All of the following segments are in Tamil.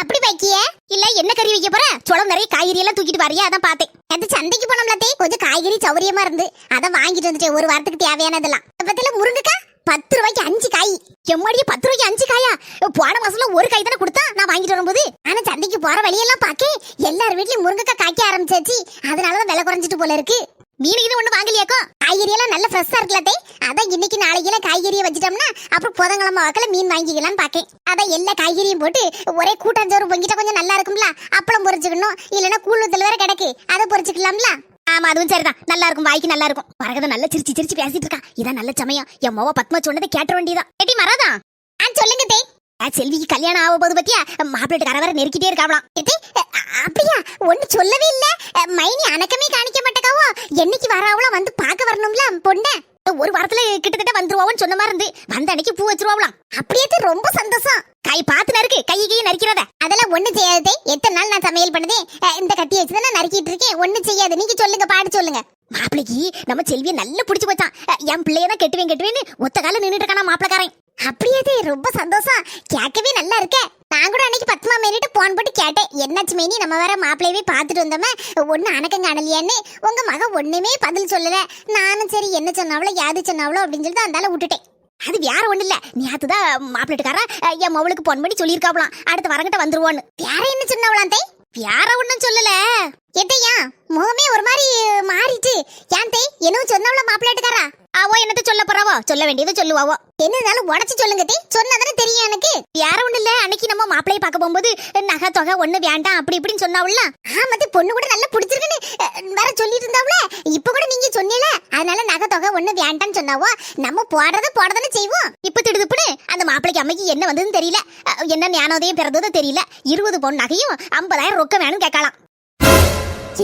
அப்படி வைக்கிய? இல்ல என்ன கறி வைக்க போற? சோளம் நிறைய காய்கறி எல்லாம் தூக்கிட்டு வரையா? அதான் பார்த்தேன். அது சந்தைக்கு போனோம்ல தே கொஞ்சம் காய்கறி சௌரியமா இருந்து. அதான் வாங்கிட்டு வந்துட்டேன். ஒரு வாரத்துக்கு தேவையானதெல்லாம் பத்தில முருங்கக்கா? பத்து ரூபாய்க்கு அஞ்சு காய். எம்மாடியே பத்து ரூபாய்க்கு அஞ்சு காயா? போன மாசம்ல ஒரு காய் தானே கொடுத்தா? நான் வாங்கிட்டு வரும்போது. ஆனா சந்தைக்கு போற வழியெல்லாம் பாக்கே எல்லார் வீட்லயும் முருங்கக்காய் காய்க்க ஆரம்பிச்சாச்சு. அதனாலதான் விலை குறைஞ்சிட்டு போல இருக்கு. மீன் இது ஒண்ணு வாங்கலையாக்கோ? காய்கறி எல்லாம் நல்ல ஃப்ரெஷ்ஷா இருக்குல்லதே அதான் இன்னைக்கு நாளைக்கு காய்கறியை வச்சுட்டோம்னா அப்புறம் புதன்கிழமை வாக்கில் மீன் வாங்கிக்கலாம்னு பாக்கேன் அதான் எல்லா காய்கறியும் போட்டு ஒரே கூட்டாஞ்சோறு பொங்கிட்டா கொஞ்சம் நல்லா இருக்கும்ல? அப்பளம் பொரிச்சுக்கணும் இல்லைன்னா கூழுத்தல் வேற கிடக்கு. அதை பொரிச்சுக்கலாம்ல ஆமா அதுவும் சரிதான். நல்லா இருக்கும் வாய்க்கு நல்லா இருக்கும். மரகத நல்லா சிரிச்சு சிரிச்சு பேசிட்டு இருக்கா. இதான் நல்ல சமயம். என் மோவ பத்மா சொன்னதை கேட்ட வேண்டியதான் எட்டி மரதா ஆ சொல்லுங்க தே. செல்விக்கு கல்யாணம் ஆக போது பத்தியா? மாப்பிள்ளைட்டு கர வர நெருக்கிட்டே இருக்காவலாம் அப்படியா? ஒன்னு சொல்லவே இல்ல. மைனி அணக்கமே காணிக்க என்னைக்கு வராவளோ வந்து பார்க்க வரணும்ல பொண்ண? ஒரு வாரத்துல கிட்டத்தட்ட வந்துருவான்னு சொன்ன மாதிரி இருந்து வந்த அன்னைக்கு பூ வச்சிருவாங்களாம் அப்படியே ரொம்ப சந்தோஷம். கை பாத்து நறுக்கு கை கை நறுக்கிறத. அதெல்லாம் ஒண்ணு செய்யாதே. எத்தனை நாள் நான் சமையல் பண்ணதே? இந்த கத்தி வச்சு தான் நறுக்கிட்டு இருக்கேன். ஒண்ணு செய்யாது. நீங்க சொல்லுங்க பாடு சொல்லுங்க. மாப்பிளைக்கு நம்ம செல்விய நல்லா புடிச்சு போச்சான் என் பிள்ளைய தான் கெட்டுவேன் கெட்டுவேன்னு ஒத்த கால நின்னுட்டு இருக்கானா மாப்பிளக்காரன். அப்படியே ரொம்ப சந்தோஷம். கேட்கவே நல்லா இருக்க. நான் ஃபோன் போட்டு கேட்டேன். என்னாச்சு மேனி? நம்ம வேற மாப்பிள்ளையவே பார்த்துட்டு வந்தோமே. ஒன்று அணக்கம் காணலையான்னு உங்க மக ஒன்றுமே பதில் சொல்லலை. நானும் சரி என்ன சொன்னாவளோ யாது சொன்னாவளோ அப்படின்னு சொல்லிட்டு அந்தால விட்டுட்டேன். அது வேற ஒண்ணு இல்ல. நேத்து தான் மாப்பிள்ளக்கார என் மவளுக்கு ஃபோன் பண்ணி சொல்லியிருக்காவலாம் அடுத்த வரங்கிட்ட வந்துருவோன்னு. வேற என்ன சொன்னவளாம் தே வேற ஒன்றும் சொல்லல. எத்தையா? முகமே ஒரு மாதிரி மாறிட்டு. ஏன் தே என்னவும் சொன்னவள மாப்பிள்ளக்காரா அவோ என்னத்த சொல்ல போறாவோ? சொல்ல வேண்டியதை சொல்லுவாவோ. என்னதாலும் உடச்சு சொல்லுங்க தே சொன்னதானே தெரியும் எனக்கு. வேற ஒண்ணு இல்ல. அன்னைக்கு நம்ம மாப்பிளைய பார்க்க போகும்போது நகை தொகை ஒண்ணு வேண்டாம் அப்படி இப்படின்னு சொன்னாவுல ஆமாத்தி பொண்ணு கூட நல்லா பிடிச்சிருக்குன்னு வேற சொல்லிட்டு இருந்தாவுல இப்ப கூட நீங்க சொன்னீல. அதனால நகை தொகை ஒண்ணு வேண்டாம்னு சொன்னாவோ? நம்ம போடுறத போடதானே செய்வோம். இப்ப திடுதுப்புன்னு அந்த மாப்பிளைக்கு அம்மைக்கு என்ன வந்ததுன்னு தெரியல. அஹ், என்ன ஞானோதயம் பிறந்ததோ தெரியல. இருபது பவுன் நகையும் ஐம்பதாயிரம் ரொக்கம் வேணும் கேட்கலாம்.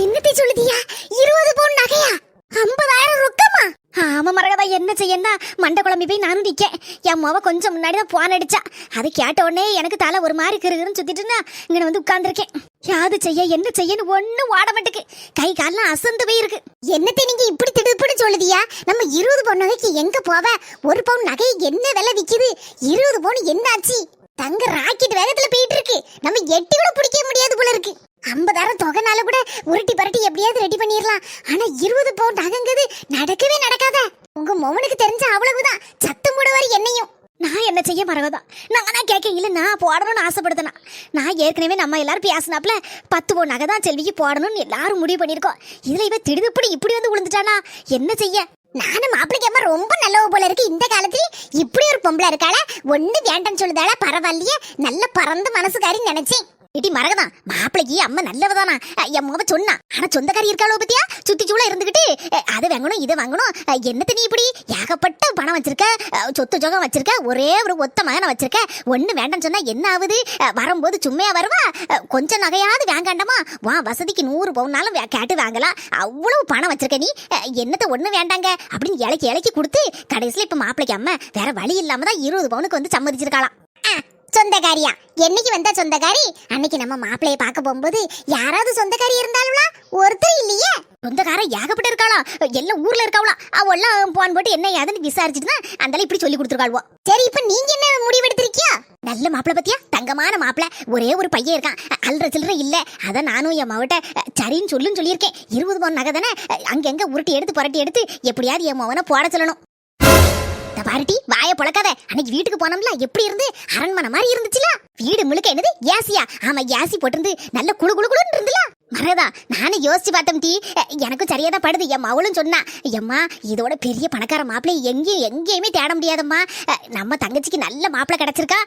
என்னத்தை சொல்லுதியா இருபது பவுன் நகையா ஐம்பதாயிரம் ரொக்கமா ஆமா மரகதா என்ன செய்யன்னா மண்டை குழம்பி போய் நானும் நிற்கேன் என் மொவ கொஞ்சம் முன்னாடி தான் போன் அடிச்சா. அது கேட்ட உடனே எனக்கு தலை ஒரு மாதிரி கிருகிருன்னு சுத்திட்டுன்னா இங்கே வந்து உட்காந்துருக்கேன் யாது செய்ய என்ன செய்யன்னு ஒன்றும் ஓட மாட்டுக்கு. கை கால்லாம் அசந்து போயிருக்கு. என்னத்தை நீங்கள் இப்படி திடுப்புன்னு சொல்லுதியா? நம்ம இருபது பவுன் நகைக்கு எங்க போவ? ஒரு பவுன் நகை என்ன விலை விற்கிது இருபது பவுன் என்னாச்சு தங்க ராக்கெட் வேகத்துல போயிட்டு இருக்கு நம்ம எட்டி கூட பிடிக்க முடியாது போல இருக்கு. ஐம்பதாயிரம் தொகைனால கூட உருட்டி பரட்டி எப்படியாவது ரெடி பண்ணிடலாம். ஆனா இருபது பவுன் நகைங்கிறது நடக்கவே நடக்காத. உங்க மொவனுக்கு தெரிஞ்ச அவ்வளவுதான். சத்தம் போடுவாரு என்னையும். நான் என்ன செய்ய மறவதா? நானா கேட்க இல்ல நான் போடணும்னு ஆசைப்படுத்தனா நான் ஏற்கனவே நம்ம எல்லாரும் பேசினாப்ல பத்து ஓ நகை தான் செல்விக்கு போடணும்னு எல்லாரும் முடிவு பண்ணிருக்கோம் இதுல இவ திடுதுப்படி இப்படி வந்து விழுந்துட்டானா என்ன செய்ய? நானும் மாப்பிள்ளைக்கு ரொம்ப நல்லவ போல இருக்கு. இந்த காலத்துல இப்படி ஒரு பொம்பளை இருக்காள ஒண்ணு வேண்டாம்னு சொல்லுதாளா பரவாயில்லையே நல்ல பறந்த மனசுக்காரி நினைச்சேன். இடி மரகதான் மாப்பிளைக்கு அம்மா நல்லவதானா என் முக சொன்னா. ஆனா சொந்தக்காரி இருக்காளோ பத்தியா? சுத்தி சூழ இருந்துகிட்டு அதை வாங்கணும் இதை வாங்கணும். என்னத்த நீ இப்படி ஏகப்பட்ட பணம் வச்சிருக்க? சொத்து ஜோகம் வச்சிருக்க? ஒரே ஒரு ஒத்த மகனை வச்சிருக்க? ஒண்ணு வேண்டாம்னு சொன்னா என்ன ஆகுது? வரும்போது சும்மையா வருவா? கொஞ்சம் நகையாவது வேண்டாண்டமா வா வசதிக்கு நூறு பவுனாலும் கேட்டு வாங்கலாம். அவ்வளவு பணம் வச்சிருக்க நீ? என்னத்தை என்னத்த ஒண்ணு வேண்டாங்க? அப்படின்னு இலைக்கு இலைக்கு கொடுத்து கடைசியில இப்ப மாப்பிளைக்கு அம்மா வேற வழி இல்லாம தான் இருபது பவுனுக்கு வந்து சம்மதிச்சிருக்காளாம். சொந்தக்காரியா? என்னைக்கு வந்தா சொந்தக்காரி? அன்னைக்கு நம்ம மாப்பிளைய பார்க்க போகும்போது யாராவது சொந்தக்காரி இருந்தாலும்ல? ஒருத்தர் இல்லையே. சொந்தக்கார ஏகப்பட்ட இருக்காளா? எல்லாம் ஊர்ல இருக்காவளா? அவெல்லாம் போன் போட்டு என்ன ஏதுன்னு விசாரிச்சுட்டு அந்தால இப்படி சொல்லி கொடுத்துருக்காள்வோ. சரி இப்ப நீங்க என்ன முடிவெடுத்திருக்கியா நல்ல மாப்பிள்ள பத்தியா? தங்கமான மாப்பிளை ஒரே ஒரு பையன் இருக்கான். அல்ற சில்லற இல்ல. அதான் நானும் என் மாவட்ட சரின்னு சொல்லுன்னு சொல்லியிருக்கேன். இருபது பவுன் நகை தானே? அங்கங்க உருட்டி எடுத்து புரட்டி எடுத்து எப்படியாவது என் மவனை போட சொல்லணும். பாருட்டி வாய பொழக்காத. அன்னைக்கு வீட்டுக்கு போனோம்ல எப்படி இருந்து? அரண்மனை மாதிரி இருந்துச்சுல. வீடு முழுக்க என்னது? ஏசியா. ஆமா ஏசி போட்டிருந்து நல்ல குளு குளு குளுன்னு இருந்துல. மரதா நானும் யோசிச்சு பார்த்தேன் டி. எனக்கும் சரியா தான் படுது. என் மவளும் சொன்னா எம்மா இதோட பெரிய பணக்கார மாப்பிள்ளை எங்கேயும் எங்கேயுமே தேட முடியாதம்மா. நம்ம தங்கச்சிக்கு நல்ல மாப்பிள்ளை கிடைச்சிருக்கா.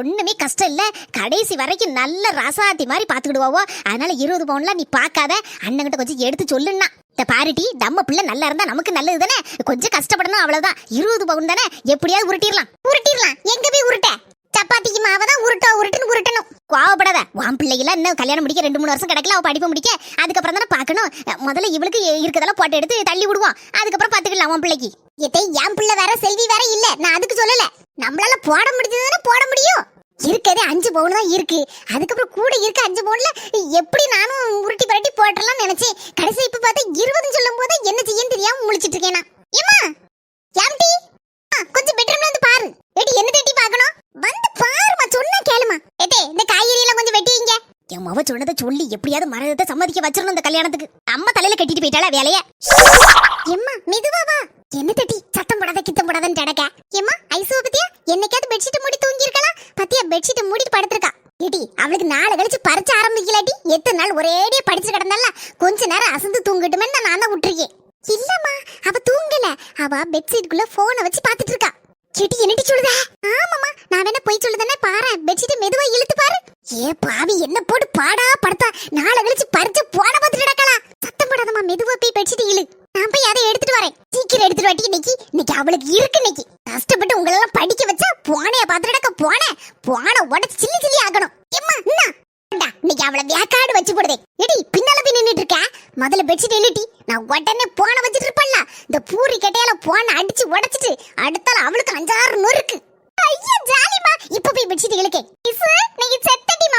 ஒண்ணுமே கஷ்டம் இல்லை. கடைசி வரைக்கும் நல்ல ரசாத்தி மாதிரி பார்த்துக்கிடுவாவோ. அதனால இருபது பவுன்லாம் நீ பார்க்காத. அண்ணங்கிட்ட கொஞ்சம் எடுத்து சொல்லுன்னா இந்த பாரிட்டி நம்ம பிள்ளை நல்லா இருந்தா நமக்கு நல்லது தானே? கொஞ்சம் கஷ்டப்படணும் அவ்வளவுதான். இருபது பவுன் தானே? எப்படியாவது உருட்டிடலாம். உருட்டிடலாம். எங்க போய் உருட்ட? சப்பாத்திக்கு மாவை தான் உருட்டோ உருட்டுன்னு உருட்டணும். கோவப்படாத. வான் பிள்ளைகள இன்னும் கல்யாணம் முடிக்க ரெண்டு மூணு வருஷம் கிடைக்கல அவ படிப்பு முடிக்க. அதுக்கப்புறம் தானே பார்க்கணும். முதல்ல இவளுக்கு இருக்கதெல்லாம் போட்டு எடுத்து தள்ளி விடுவோம். அதுக்கப்புறம் பாத்துக்கலாம் உன் பிள்ளைக்கு. எத்தை என் பிள்ளை வேற செல்வி வேற இல்ல. நான் அதுக்கு சொல்லல. நம்மளால போட முடிஞ்சதுன்னு போட முடியும். இருக்கதே அஞ்சு பவுன் தான் இருக்கு. அதுக்கப்புறம் கூட இருக்க அஞ்சு பவுன்ல எப்படி நானும் உருட்டி பரட்டி போட்டுறலாம் நினைச்சேன். கடைசி இப்ப பார்த்தா இருபதுன்னு சொல்லும் போது என்ன செய்யன்னு தெரியாம முழிச்சிட்டு இருக்கேனா ஏமா யாம்டி கொஞ்சம் பெட்ரூம்ல வந்து பாரு. ஏடி என்ன தேடி பார்க்கணும்? வந்து பாருமா சொன்னா கேளுமா ஏதே இந்த காய்கறி எல்லாம் கொஞ்சம் வெட்டிங்க. என் மவ சொன்னதை சொல்லி எப்படியாவது மரத்தை சம்மதிக்க வச்சிடணும் இந்த கல்யாணத்துக்கு. அம்மா தலையில கட்டிட்டு போயிட்டாளா வேலைய? எம்மா மெதுவா வா. என்ன தட்டி சத்தம் போடாத கித்தம் போடாதன்னு கிடக்க. எம்மா ஐசுவ பத்தியா? என்னைக்காவது பெட்ஷீட் மூடி தூங்கிருக்க இருக்கலாம் பெட்ஷீட் மூடிட்டு படுத்திருக்கா. ஏடி அவளுக்கு நாளை கழிச்சு பறிச்சு ஆரம்பிக்கலாட்டி எத்தனை நாள் ஒரேடியே படிச்சு கிடந்தால? கொஞ்ச நேரம் அசந்து தூங்கட்டுமே நான் தான் விட்டுருக்கேன். இல்லம்மா அவ தூங்கல. அவ பெட்ஷீட்குள்ள போனை வச்சு பாத்துட்டு இருக்கா. கிட்டி என்னடி சொல்லுதா? ஆமாமா நான் வேணா போய் சொல்லுதானே பாரு பெட்ஷீட் மெதுவா இழுத்து பாரு. ஏ பாவி என்ன போட்டு பாடா படுத்தா? நாளை கழிச்சு பறிச்சு போன பார்த்துட்டு கிடக்கலாம் சத்தம் போடாதம்மா மெதுவா போய் பெட்ஷீட் இழு. நான் போய் அதை எடுத்துட்டு வரேன். சீக்கிரம் எடுத்துட்டு வாட்டி இன்னைக்கு. இன்னைக்கு அவளுக்கு இருக்கு இன்னைக்கு. கஷ்டப்பட்டு உங்களெல்லாம் படிக்க வச்சா போனைய பாத்துடக்க நடக்க போன போன உடச்சு சில்லி சில்லி ஆகணும். எம்மா என்ன இன்னைக்கு அவளை வேக்காடு வச்சு போடுதே. எடி பின்னால போய் நின்னுட்டு இருக்கேன் முதல்ல பெட்ஷீட் எழுட்டி நான் உடனே போன வச்சுட்டு இருப்பேன்ல. இந்த பூரி கட்டையால போன அடிச்சு உடைச்சிட்டு அடுத்தால அவளுக்கு அஞ்சாறு நொறுக்கு ஐயா ஜாலிமா இப்ப போய் பெட்ஷீட் இழுக்கேன் இஸ் நீங்க செத்த team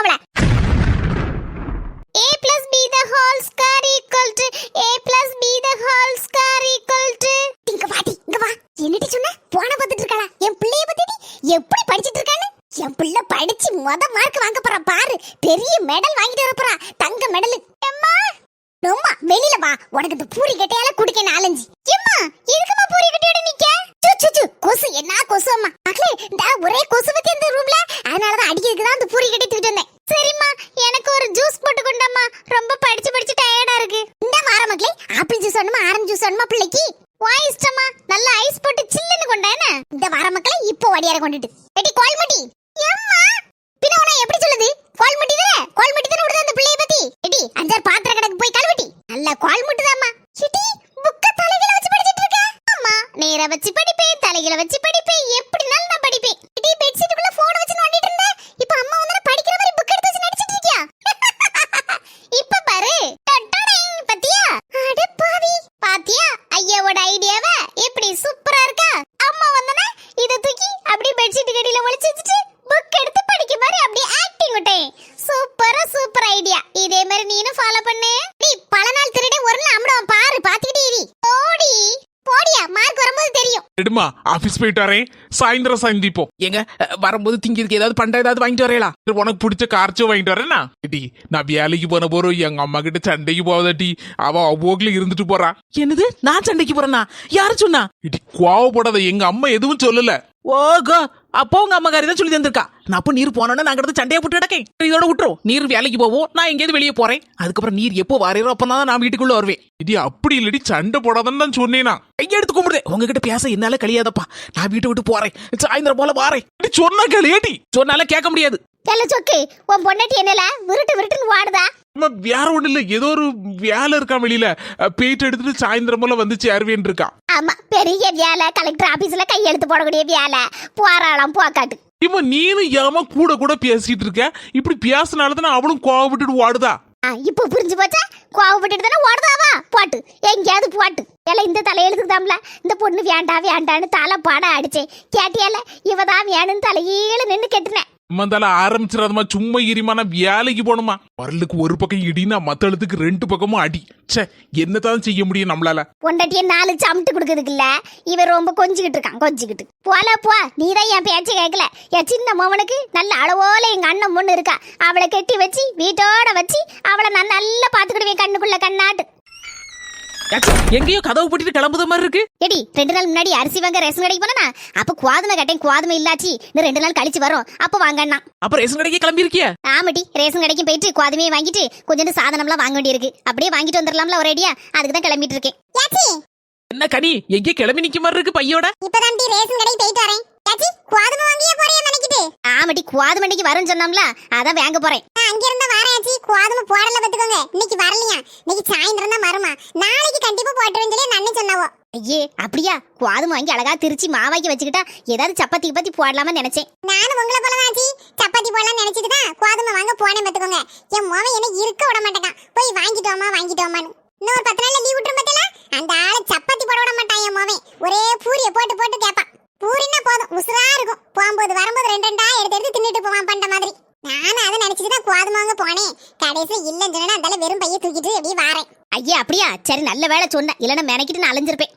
a plus b the whole square equal to a plus b the whole square equal to இங்க வாடி இங்க வா. என்னடி சொன்ன? போன பார்த்துட்டு இருக்காளா என் பிள்ளைய பத்திடி எப்படி படிச்சிட்டு இருக்கானு என் பிள்ளை படிச்சு மொத மார்க் வாங்க போறா பாரு. பெரிய மெடல் வாங்கிட்டு வரப்போறா தங்க மெடல் எம்மா? ரொம்ப வெளியில வா. உனக்கு இந்த பூரி கட்டையால குடிக்க நாலஞ்சு. எம்மா எதுக்குமா பூரி கட்டையோட நிக்க? சு கொசு. என்ன கொசு அம்மா? மக்களே இந்த ஒரே கொசு பத்தி இந்த ரூம்ல அதனாலதான் அடிக்கிறதுக்கு தான் அந்த பூரி கட்டி தூக்கிட்டு வந்தேன். சரிம்மா எனக்கு ஒரு ஜூஸ் போட்டு கொண்டம்மா. ரொம்ப படிச்சு படிச்சு டயர்டா இருக்கு. இந்த வார மக்களே ஆப்பிள் ஜூஸ் வேணுமா ஆரஞ்சு ஜூஸ் வேணுமா பிள்ளைக்கு? வா இஷ்டமா நல்ல ஐஸ் போட்டு சில்லுன்னு கொண்டானே இந்த வார மக்களே இப்போ வடியார கொண்டுட்டு. எடி கோல்மட்டி. ஏம்மா? பின்ன உன எப்படி சொல்லுது? கோல்மட்டி தானே? கோல்மட்டி தானே விடுது அந்த பிள்ளைய பத்தி? எடி அஞ்சாறு பாத்திரம் கடைக்கு போய் கழுவிட்டி. நல்ல கோல்முட்டு தாம்மா சிட்டி நேரா வச்சு படிப்பேன் தலையில வச்சு படிப்பேன் எப்படினாலும் நான் படிப்பேன். பெட்ஷீட்டுக்குள்ள போன் வச்சு நோண்டிட்டு இருந்தேன் இப்போ அம்மா வந்து படிக்கிற மாதிரி புக் எடுத்து வச்சு நடிச்சிட்டு இருக்கியா இப்ப பாரு டட்டடைங், பாத்தியா அட பாவி பாத்தியா ஐயாவோட ஐடியாவ எப்படி சூப்பரா இருக்கா அம்மா வந்தனா இத தூக்கி அப்படியே பெட்ஷீட் கடியில ஒளிச்சு வச்சுட்டு புக் எடுத்து படிக்க மாதிரி அப்படியே ஆக்டிங் விட்டேன் சூப்பரா சூப்பர் ஐடியா இதே மாதிரி நீனும் ஃபாலோ பண்ணு நீ பல நாள் திருடே ஒரு நாள் அம்மாவை பாரு பாத்துக்கிட்டே இரு போடி போடியா மார்க் வரும்போது எடுமா ஆபீஸ் போயிட்டு வரேன். சாயந்தரம் சந்திப்போம். எங்க வரும்போது திங்கிறதுக்கு ஏதாவது பண்ட ஏதாவது வாங்கிட்டு வரீங்களா உனக்கு பிடிச்ச கார்ச்சும் வாங்கிட்டு வரேனா? டி நான் வேலைக்கு போன போறோம். எங்க அம்மா கிட்ட சண்டைக்கு போவதாட்டி அவ அவ்வளோக்குல இருந்துட்டு போறா. என்னது? நான் சண்டைக்கு போறேனா? யாரு சொன்னா? இடி கோவப்படாத. எங்க அம்மா எதுவும் சொல்லல. ஓகோ அப்போ உங்க அம்மாக்காரி தான் சொல்லி தந்திருக்கா. நான் அப்போ நீர் போனோன்னு நாங்க எடுத்து சண்டையை போட்டு கிடக்கேன். இதோட விட்டுரும். நீர் வேலைக்கு போவோம். நான் எங்கேயாவது வெளியே போறேன். அதுக்கப்புறம் நீர் எப்போ வரீரோ அப்போ தான் நான் வீட்டுக்குள்ள வருவேன். இடி அப்படி இல்லடி சண்டை போடாதன்னு தான் சொன்னேனா. கையை எடுத்து கும்பிடுதே. உங்ககிட்ட பேச என்னால கழியாதப்பா. நான் வீட்டை விட்டு போறேன். சாயந்தரம் போல வாரேன். சொன்ன கலையாடி சொன்னால கேட்க முடியாது. தெல்ல சொக்கு உன் பொண்டாட்டி என்னல விருட்டு விருட்டுன்னு வாடுதா? அம்மா வேற ஒண்ணு இல்ல. ஏதோ ஒரு வேலை இருக்கா வெளியில. அஹ், போயிட்டு எடுத்துட்டு சாயந்தரம் போல வந்து சேருவேன் இருக்கா. ஆமா பெரிய வேலை. கலெக்டர் ஆபீஸ்ல கையெழுத்து போடக்கூடிய வேலை. போறாளாம் போக்காட்டு. இவன் நீனும் ஏமா கூட கூட பேசிட்டு இருக்க? இப்படி பேசினாலதான் அவளும் கோவப்பட்டுட்டு ஓடுதா? இப்போ புரிஞ்சு போச்சா? கோவப்பட்டுட்டு தானே ஓடுதாவா போட்டு. எங்கேயாவது போட்டு. எல்லாம் இந்த தலையெழுத்துக்கு தாம்ல இந்த பொண்ணு வேண்டா வேண்டான்னு தலை பாட அடிச்சேன். கேட்டியால இவ தான் வேணும்னு தலையீழ நின்று கெட்டுனேன். மந்தால ஆரம்பிச்சிடாதமா சும்மா இரிமா நான் வேலைக்கு போகணுமா? வரலுக்கு ஒரு பக்கம் இடினா மத்தளத்துக்கு ரெண்டு பக்கமும் அடி. ச்சே என்னதான் செய்ய முடியும் நம்மளால? பொண்டாட்டிய நாலு சமட்டு கொடுக்கறதுக்கு இல்ல. இவன் ரொம்ப கொஞ்சிக்கிட்டு இருக்கான் கொஞ்சிக்கிட்டு. போல போ. நீ தான் என் பேச்சு கேட்கல. என் சின்ன மவனுக்கு நல்ல அளவோல எங்க அண்ணன் பொண்ணு இருக்கா. அவளை கட்டி வச்சு வீட்டோட வச்சு அவளை நான் நல்லா பாத்துக்கிடுவேன் கண்ணுக்குள்ள கண்ணாட்டு. எங்கேயோ கதவு போட்டுட்டு கிளம்புத மாதிரி இருக்கு. எடி ரெண்டு நாள் முன்னாடி அரிசி வாங்க ரேஷன் கடைக்கு போனா அப்ப குவாதுமை கட்டேன் குவாதுமை இல்லாச்சி இன்னும் ரெண்டு நாள் கழிச்சு வரும். அப்ப வாங்கண்ணா. அப்ப ரேஷன் கடைக்கு கிளம்பி இருக்கிய ஆமாட்டி ரேஷன் கடைக்கு போயிட்டு குவாதுமையை வாங்கிட்டு கொஞ்சம் சாதனம்லாம் வாங்க வேண்டியிருக்கு. அப்படியே வாங்கிட்டு வந்துடலாம்ல ஒரு ஐடியா அதுக்கு தான் கிளம்பிட்டு இருக்கேன். என்ன கனி எங்கேயோ கிளம்பி நிக்க மாதிரி இருக்கு பையோட. இப்பதான் ரேஷன் கடைக்கு போயிட்டு வரேன். குவாதுமை வாங்கியே போறியா நினைக்கிட்டு. ஆமாட்டி குவாதுமைக்கு வரும்னு சொன்னோம்ல அதான் வாங்க போறேன். அங்க இருந்தா வரேன் குவாதுமை போடல பத்துக்கோங்க இன்னைக்கு வரலையா? இன்னைக்கு சாயந்தரம் தான் வருமா? நாளைக்கு கண்டிப்பா போட்டுருவேன் சொல்லி நன்னை சொன்னாவோ. ஐயே அப்படியா? குவாதுமை வாங்கி அழகா திருச்சி மாவாக்கி வச்சுக்கிட்டா ஏதாவது சப்பாத்தி கிப்பாத்தி போடலாமா நினைச்சேன். நானும் உங்களை போல ஆச்சி. சப்பாத்தி போடலாம் நினைச்சிட்டு தான் கோதுமை வாங்க போனேன் பத்துக்கோங்க என் மோவன் என்ன இருக்க விட மாட்டேன் போய் வாங்கிட்டோமா வாங்கிட்டோமான்னு. இன்னொரு பத்து நாள்ல லீவ் விட்டுரும் பத்தல அந்த ஆளு சப்பாத்தி போட விட மாட்டான் என் மோவன் ஒரே பூரிய போட்டு போட்டு கேட்பான். பூரின்னா போதும். உசுரா இருக்கும். போகும்போது வரும்போது ரெண்டு ரெண்டா எடுத்து எடுத்து தின்னுட்டு போவான் பண்ற மாதிரி. நானும் அதை நினைச்சிட்டு தான் கோதுமை வாங்க போனேன். கடைசியில் இல்லைன்னு சொன்னா அந்தால வெறும் பைய தூக்கிட்டு அப்படியே வாரேன். ஐயா அப்படியா? சரி நல்ல வேலை சொன்ன. இல்லைன்னா மெனக்கிட்டு நான் அலைஞ்சிருப்பேன்.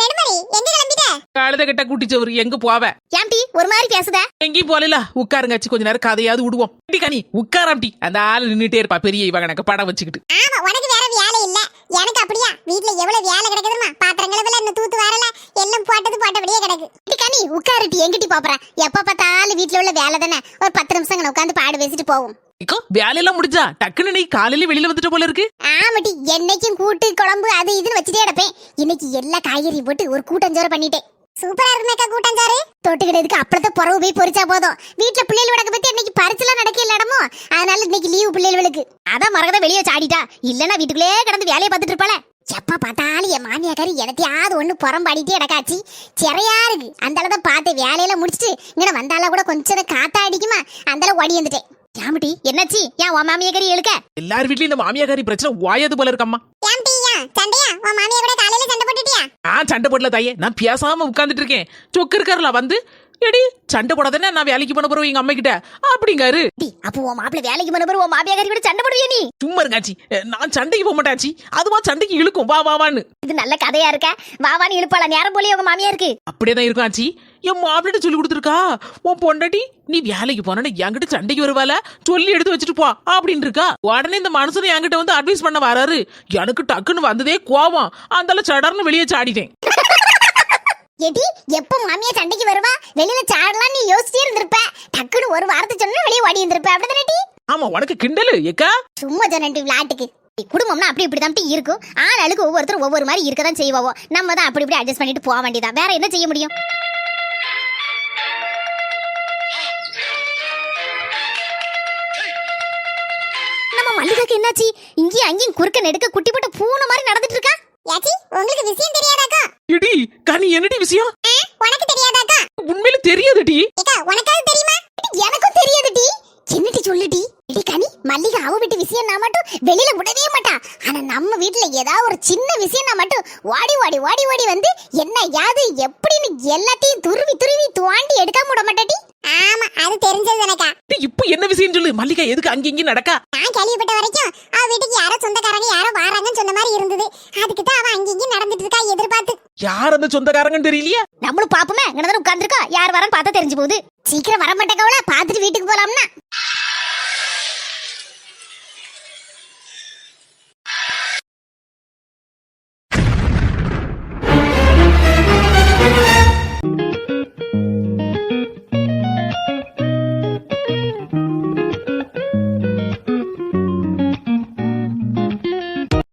நெடுமணி எங்க கிளம்பிட்ட? கழுத கிட்ட கூட்டிச்சவர் எங்க போவ? ஏம்டி ஒரு மாதிரி பேசுத? எங்கேயும் போகல உட்காருங்காச்சு கொஞ்ச நேரம் கதையாவது விடுவோம். கனி உட்காராம்டி அந்த ஆள் நின்னுட்டே இருப்பா பெரிய இவ கணக்கு படம் வச்சுக்கிட்டு ஆமா உனக்கு வேற வேலை இல்ல எனக்கு அப்படியா? வீட்ல எவ்வளவு வேலை கிடக்குதுமா பாத்திரம் கழுவல இந்த தூத்து வரல. எல்லாம் போட்டது போட்டபடியே கிடக்கு. டி கனி உட்காருட்டி எங்கிட்டி போறேன் எப்ப பார்த்தாலும் வீட்ல உள்ள வேலை தானே? ஒரு பத்து நிமிஷம் உட்காந்து பாடு பேசிட்டு போவோம். இக்கோ வேலையெல்லாம் முடிஞ்சா டக்குன்னு நீ காலையில வெளியில வந்துட்ட போல இருக்கு. ஆமாட்டி என்னைக்கும் கூட்டு குழம்பு அது இதுன்னு வச்சுட்டே கிடப்பேன். இன்னைக்கு எல்லா காய்கறி போட்டு ஒரு கூட்டஞ்சோறு பண்ணிட்டேன். சூப்பரா இருக்குமேக்கா கூட்டஞ்சோறு. தொட்டுக்கிட்டதுக்கு அப்பளத்தை புறவு போய் பொரிச்சா போதும். வீட்டுல பிள்ளைகள் விடக்க பத்தி இன்னைக்கு பரிசுலாம் நடக்க இல்லடமோ அதனால இன்னைக்கு லீவு பிள்ளைகளுக்கு. அதான் மறக்கத வெளியே சாடிட்டா. இல்லனா வீட்டுக்குள்ளே கிடந்து வேலையை பார்த்துட்டு இருப்பாள. எப்ப பார்த்தாலும் என் மாமியாக்காரி எனத்தையாவது ஒண்ணு புறம்பாடிட்டே இடக்காச்சு சிறையா இருக்கு. அந்த அளவு பார்த்து வேலையில முடிச்சிட்டு இங்க வந்தால கூட கொஞ்சம் காத்தா அடிக்குமா அந்த அளவு ஓடி வந்துட்டேன். ஏமிட்டி என்னாச்சு? ஏன் உன் மாமியாக்காரி இழுக்க எல்லார் வீட்லயும் இந்த மாமியாக்காரி பிரச்சனை வாயது போல இருக்கம்மா ஏம்டியா சண்டையா? உன் மாமியா கூட காலையில சண்டை போட்டுட்டியா? நான் சண்டை போடல தாயே. நான் பேசாம உட்கார்ந்துட்டு இருக்கேன். சொக்கு இருக்காருல வந்து எடி சண்டை போடாதானே நான் வேலைக்கு போன போறோம் எங்க அம்மா கிட்ட அப்படிங்காரு அப்போ உன் மாப்பிள்ள வேலைக்கு போன பிறகு உன் மாமியாக்காரி கூட சண்டை போடுவியா நீ? சும்மா இருங்காச்சி நான் சண்டைக்கு போக மாட்டாச்சி அதுவா சண்டைக்கு இழுக்கும். வா வா வான்னு. இது நல்ல கதையா இருக்க. வாவான்னு இழுப்பாள? நேரம் போலயே உங்க மாமியா இருக்கு அப்படியே தான் இருக்கும் ஆச்சி. என் மாப்பிள்ளை சொல்லி கொடுத்துருக்கா? உன் பொண்டாட்டி நீ வேலைக்கு போனா என்கிட்ட சண்டைக்கு வருவால சொல்லி எடுத்து வச்சுட்டு போ அப்படின்னு இருக்கா? உடனே இந்த மனுஷன் என்கிட்ட வந்து அட்வைஸ் பண்ண வராரு. எனக்கு டக்குன்னு வந்ததே கோவம் அந்தால சடர்னு வெளியே சாடிட்டேன். எடி எப்ப மாமியா சண்டைக்கு வருவா? வெளியில சாடலாம் நீ யோசிச்சே இருந்திருப்ப. டக்குன்னு ஒரு வார்த்தை சொன்னா வெளியே ஓடி இருந்திருப்ப. அப்படிதானே டி? ஆமா உனக்கு கிண்டலு ஏக்கா? சும்மா சொன்னேன் விளையாட்டுக்கு. குடும்பம்னா அப்படி இப்படி தான் இருக்கும். ஆளாளுக்கு ஒவ்வொருத்தரும் ஒவ்வொரு மாதிரி இருக்க தான் செய்வோம். நம்ம தான் அப்படி இப்படி அட்ஜஸ்ட் பண்ணிட்டு போக வேண்டியதான் வேற என்ன செய்ய முடியும்? என்னாச்சு? இங்கேயும் அங்கேயும் குறுக்க நெடுக்க குட்டி போட்ட பூனை மாதிரி நடந்துட்டு இருக்கா யாச்சி உங்களுக்கு விஷயம் தெரியாதாக்கா? இடி கனி என்னடி விஷயம்? உனக்கு தெரியாதாக்கா? உண்மையில தெரியாதுடி. உனக்காவது தெரியுமா? எனக்கும் தெரியாது டி என்னடி சொல்லுடி? மல்லிகை அவ வீட்டு விஷயம் நான் மட்டும் வெளியில விடவே மாட்டா. ஆனா நம்ம வீட்டுல ஏதாவது ஒரு சின்ன விஷயம் நான் மட்டும் வாடி வாடி வாடி வாடி வந்து என்ன யாது எப்படின்னு எல்லாத்தையும் துருவி துருவி துவாண்டி எடுக்காம விட மாட்டாடி ஆமா அது தெரிஞ்சது எனக்கா. இப்ப என்ன விஷயம் சொல்லு? மல்லிகா எதுக்கு அங்க இங்க நடக்கா? நான் கேள்விப்பட்ட வரைக்கும் அவ வீட்டுக்கு யாரோ சொந்தக்காரங்க யாரோ வாராங்கன்னு சொன்ன மாதிரி இருந்தது. அதுக்கு தான் அவ அங்க இங்க நடந்துட்டு இருக்கா எதிர்பார்த்து. யார் அந்த சொந்தக்காரங்கன்னு தெரியலையா? நம்மளும் பாப்போமே இங்க உட்காந்துருக்கா யார் வரன்னு பார்த்தா தெரிஞ்சு போகுது. சீக்கிரம் வர மாட்டேங்கவள பார்த்துட்டு வீட்டுக்கு போலாம்னா.